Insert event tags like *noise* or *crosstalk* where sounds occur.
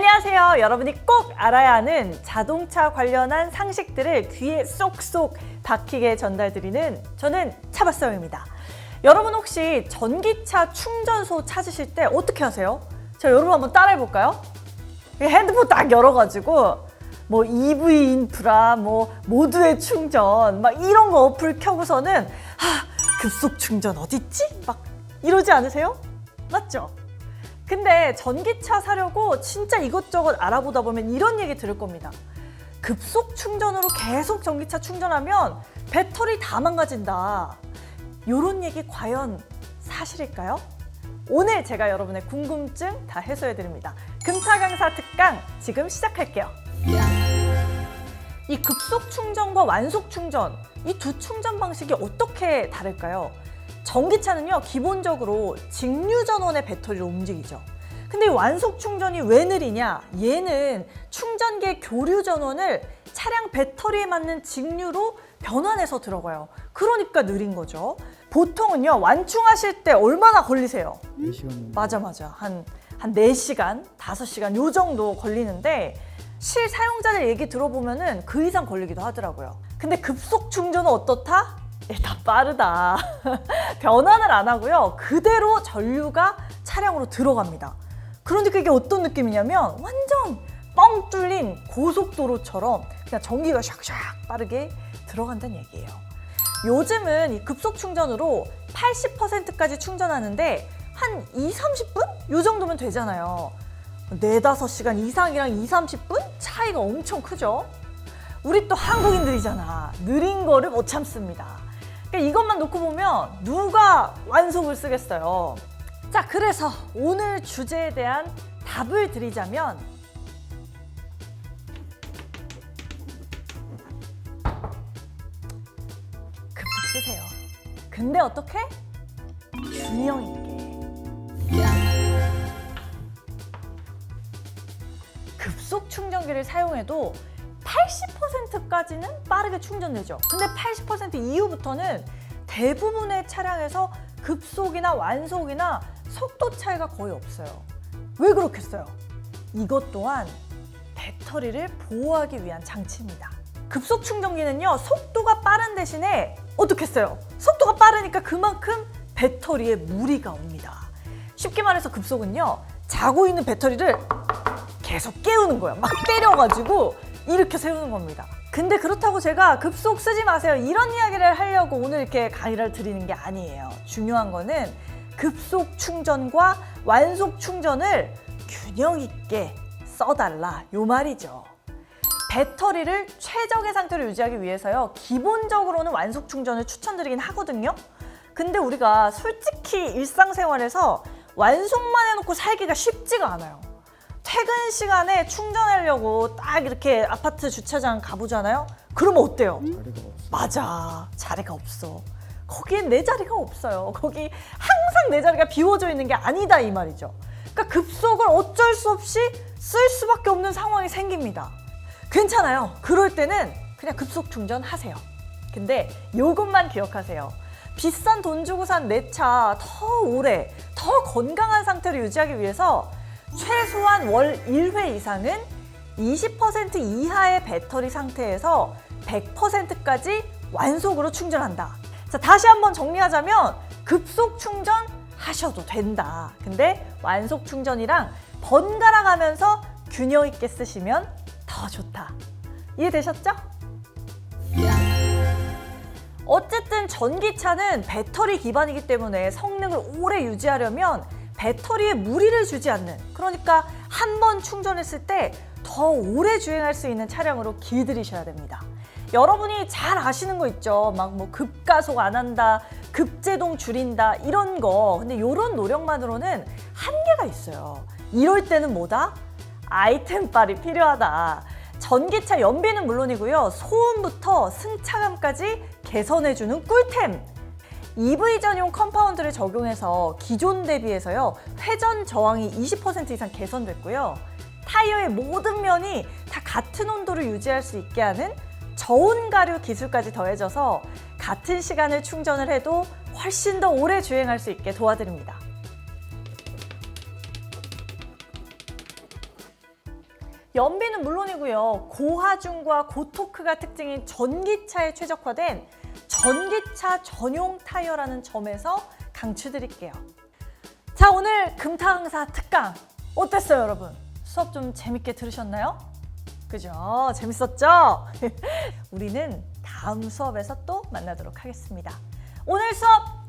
안녕하세요. 여러분이 꼭 알아야 하는 자동차 관련한 상식들을 귀에 쏙쏙 박히게 전달드리는 저는 차바싸움입니다. 여러분 혹시 전기차 충전소 찾으실 때 어떻게 하세요? 자, 여러분 한번 따라해 볼까요? 핸드폰 딱 열어가지고 뭐 EV 인프라, 뭐 모두의 충전, 막 이런 거 어플 켜고서는 아 급속 충전 어딨지? 막 이러지 않으세요? 맞죠? 근데 전기차 사려고 진짜 이것저것 알아보다 보면 이런 얘기 들을 겁니다. 급속 충전으로 계속 전기차 충전하면 배터리 다 망가진다. 이런 얘기 과연 사실일까요? 오늘 제가 여러분의 궁금증 다 해소해 드립니다. 금타 강사 특강 지금 시작할게요. 이 급속 충전과 완속 충전 이 두 충전 방식이 어떻게 다를까요? 전기차는요 기본적으로 직류 전원의 배터리로 움직이죠. 근데 이 완속 충전이 왜 느리냐? 얘는 충전기의 교류 전원을 차량 배터리에 맞는 직류로 변환해서 들어가요. 그러니까 느린 거죠. 보통은요 완충하실 때 얼마나 걸리세요? 4시간 맞아 맞아 한, 한 4시간, 5시간 요 정도 걸리는데 실 사용자들 얘기 들어보면은 그 이상 걸리기도 하더라고요 근데 급속 충전은 어떻다? 일단 빠르다 *laughs* 변환을 안 하고요 그대로 전류가 차량으로 들어갑니다 그러니까 이게 어떤 느낌이냐면 완전 뻥 뚫린 고속도로처럼 그냥 전기가 샥샥 빠르게 들어간다는 얘기예요 요즘은 이 급속 충전으로 80%까지 충전하는데 한 2, 30분? 요 정도면 되잖아요. 4, 5시간 이상이랑 2, 30분? 차이가 엄청 크죠? 우리 또 한국인들이잖아. 느린 거를 못 참습니다. 그러니까 이것만 놓고 보면 누가 완속을 쓰겠어요. 자, 그래서 오늘 주제에 대한 답을 드리자면 급속 쓰세요. 근데 어떻게? 균형 있게. 급속 충전기를 사용해도 80%까지는 빠르게 충전되죠. 근데 80% 이후부터는 대부분의 차량에서 급속이나 완속이나 속도 차이가 거의 없어요. 왜 그렇겠어요? 이것 또한 배터리를 보호하기 위한 장치입니다. 급속 충전기는요, 속도가 빠른 대신에 어떻게 했어요? 속도가 빠르니까 그만큼 배터리에 무리가 옵니다. 쉽게 말해서 급속은요, 자고 있는 배터리를 계속 깨우는 거야. 막 때려가지고 이렇게 세우는 겁니다. 근데 그렇다고 제가 급속 쓰지 마세요. 이런 이야기를 하려고 오늘 이렇게 강의를 드리는 게 아니에요. 중요한 거는 급속 충전과 완속 충전을 균형 있게 써달라. 요 말이죠. 배터리를 최적의 상태로 유지하기 위해서요. 기본적으로는 완속 충전을 추천드리긴 하거든요. 근데 우리가 솔직히 일상생활에서 완속만 해놓고 살기가 쉽지가 않아요. 퇴근 시간에 충전하려고 딱 이렇게 아파트 주차장 가보잖아요. 그러면 어때요? 자리가 없어. 맞아. 자리가 없어. 거기엔 내 자리가 없어요. 거기 항상 내 자리가 비워져 있는 게 아니다 이 말이죠. 그러니까 급속을 어쩔 수 없이 쓸 수밖에 없는 상황이 생깁니다. 괜찮아요. 그럴 때는 그냥 급속 충전하세요. 근데 요것만 기억하세요. 비싼 돈 주고 산 내 차 더 오래, 더 건강한 상태로 유지하기 위해서 최소한 월 1회 이상은 20% 이하의 배터리 상태에서 100%까지 완속으로 충전한다. 자, 다시 한번 정리하자면 급속 충전 하셔도 된다. 근데 완속 충전이랑 번갈아 가면서 균형 있게 쓰시면 더 좋다. 이해되셨죠? 어쨌든 전기차는 배터리 기반이기 때문에 성능을 오래 유지하려면 배터리에 무리를 주지 않는 그러니까 한 번 충전했을 때 더 오래 주행할 수 있는 차량으로 길들이셔야 됩니다. 여러분이 잘 아시는 거 있죠. 막 뭐 급가속 안 한다, 급제동 줄인다 이런 거. 근데 이런 노력만으로는 한계가 있어요. 이럴 때는 뭐다? 아이템빨이 필요하다. 전기차 연비는 물론이고요. 소음부터 승차감까지 개선해주는 꿀템. EV 전용 컴파운드를 적용해서 기존 대비해서요. 회전 저항이 20% 이상 개선됐고요. 타이어의 모든 면이 다 같은 온도를 유지할 수 있게 하는 저온 가류 기술까지 더해져서 같은 시간을 충전을 해도 훨씬 더 오래 주행할 수 있게 도와드립니다. 연비는 물론이고요. 고하중과 고토크가 특징인 전기차에 최적화된 전기차 전용 타이어라는 점에서 강추드릴게요. 자, 오늘 금탕사 특강 어땠어요, 여러분? 수업 좀 재밌게 들으셨나요? 그죠? 재밌었죠? *laughs* 우리는 다음 수업에서 또 만나도록 하겠습니다. 오늘 수업